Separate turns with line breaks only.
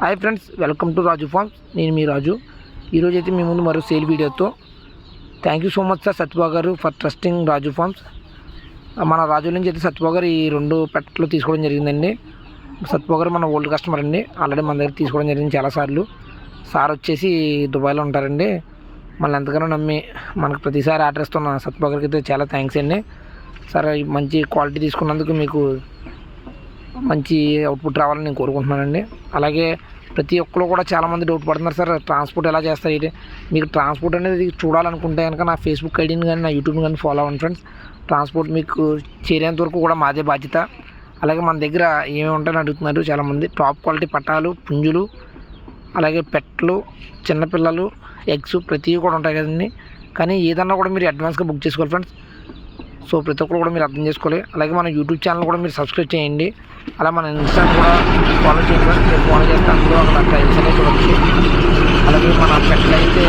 Hi friends welcome to Raju farms నేను మీ రాజు. ఈరోజు అయితే మీ ముందు మరో సేల్ వీడియోతో. Thank you so much sir Satyababu garu for trusting Raju forms మన రాజు నుంచి అయితే సత్యబాబు గారు ఈ రెండు పెట్టలు తీసుకోవడం జరిగిందండి. సత్యబాబు గారు మన ఓల్డ్ కస్టమర్ అండి. ఆల్రెడీ మన దగ్గర తీసుకోవడం జరిగింది చాలాసార్లు సార్ వచ్చేసి దుబాయ్లో ఉంటారండి. మళ్ళీ ఎంతగానో నమ్మి మనకు ప్రతిసారి ఆర్డర్ ఇస్తున్న సత్యబాబు గారికి అయితే చాలా థ్యాంక్స్ అండి. సార్ మంచి క్వాలిటీ తీసుకున్నందుకు మీకు మంచి అవుట్పుట్ రావాలని నేను కోరుకుంటున్నానండి. అలాగే ప్రతి ఒక్కరు కూడా చాలామంది డౌట్ పడుతున్నారు సార్ ట్రాన్స్పోర్ట్ ఎలా చేస్తారు ఇది మీకు ట్రాన్స్పోర్ట్ అనేది చూడాలనుకుంటే కనుక నా ఫేస్బుక్ ఐడిని కానీ నా యూట్యూబ్ని కానీ ఫాలో అవ్వండి ఫ్రెండ్స్ ట్రాన్స్పోర్ట్ మీకు చేరేంత వరకు కూడా మాదే బాధ్యత. అలాగే మన దగ్గర ఏమేమి ఉంటాయని అడుగుతున్నారు చాలామంది టాప్ క్వాలిటీ పట్టాలు పుంజులు అలాగే పెట్లు చిన్నపిల్లలు ఎగ్స్ ప్రతివి కూడా ఉంటాయి కదండి. కానీ ఏదన్నా కూడా మీరు అడ్వాన్స్గా బుక్ చేసుకోవాలి ఫ్రెండ్స్ సో ప్రతి ఒక్కరు కూడా మీరు అర్థం చేసుకోవాలి. అలాగే మన యూట్యూబ్ ఛానల్ కూడా మీరు సబ్స్క్రైబ్ చేయండి. అలా మన ఇన్స్టా కూడా ఫాలో చేయండి. మీరు ఫాలో చేస్తే అందులో అక్కడ టైమ్స్ అనేవి చూడవచ్చు అలాగే మన పెట్టలు అయితే